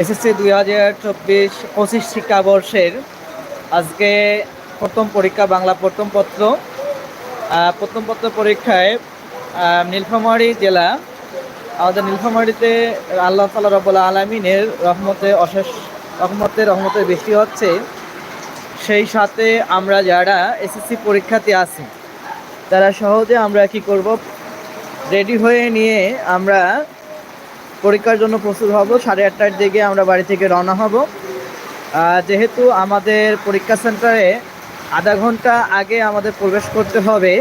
SSC দুই হাজার চব্বিশ পঁচিশ শিক্ষাবর্ষের আজকে প্রথম পরীক্ষা, বাংলা প্রথম পত্র। প্রথম পত্র পরীক্ষায় নীলফামারী জেলা, আমাদের নীলফামারীতে আল্লাহ তালা রব্বুল আলমিনের রহমতে, অশেষ রহমতে রহমতে বৃষ্টি হচ্ছে। সেই সাথে আমরা যারা এসএসসি পরীক্ষাতে আছি, তারা সহজে আমরা কি করব? রেডি হয়ে নিয়ে আমরা পরীক্ষার জন্য প্রস্তুত হব। সাড়ে আটটার দিকে আমরা বাড়ি থেকে রওনা হব। যেহেতু আমাদের পরীক্ষা সেন্টারে আধা ঘণ্টা আগে আমাদের প্রবেশ করতে হবে,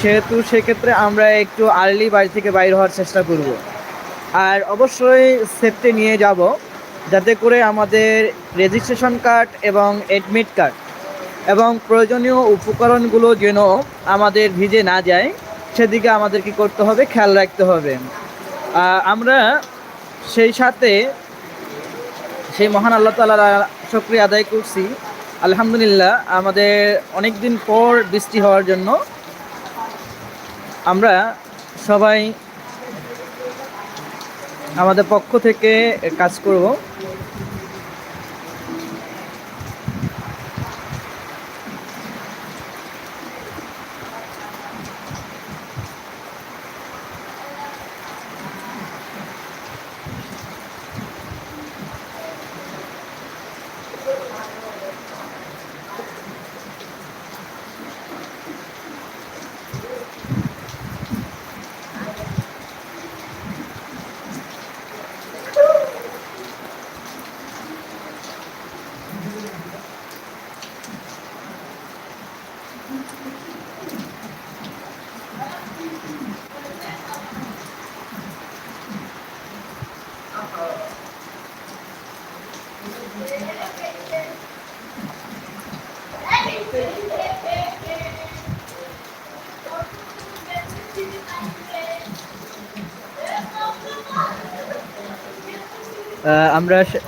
সেহেতু সেক্ষেত্রে আমরা একটু আর্লি বাড়ি থেকে বাইর হওয়ার চেষ্টা করব। আর অবশ্যই সেফটি নিয়ে যাব, যাতে করে আমাদের রেজিস্ট্রেশন কার্ড এবং অ্যাডমিট কার্ড এবং প্রয়োজনীয় উপকরণগুলো যেন আমাদের ভিজে না যায়, সেদিকে আমাদের কি করতে হবে? খেয়াল রাখতে হবে। আমরা সেই সাথে সেই মহান আল্লাহ তালার সক্রিয় আদায় করছি। আলহামদুলিল্লাহ, আমাদের অনেক দিন পর বৃষ্টি হওয়ার জন্য আমরা সবাই আমাদের পক্ষ থেকে কাজ করব। আহ, আমরা সে-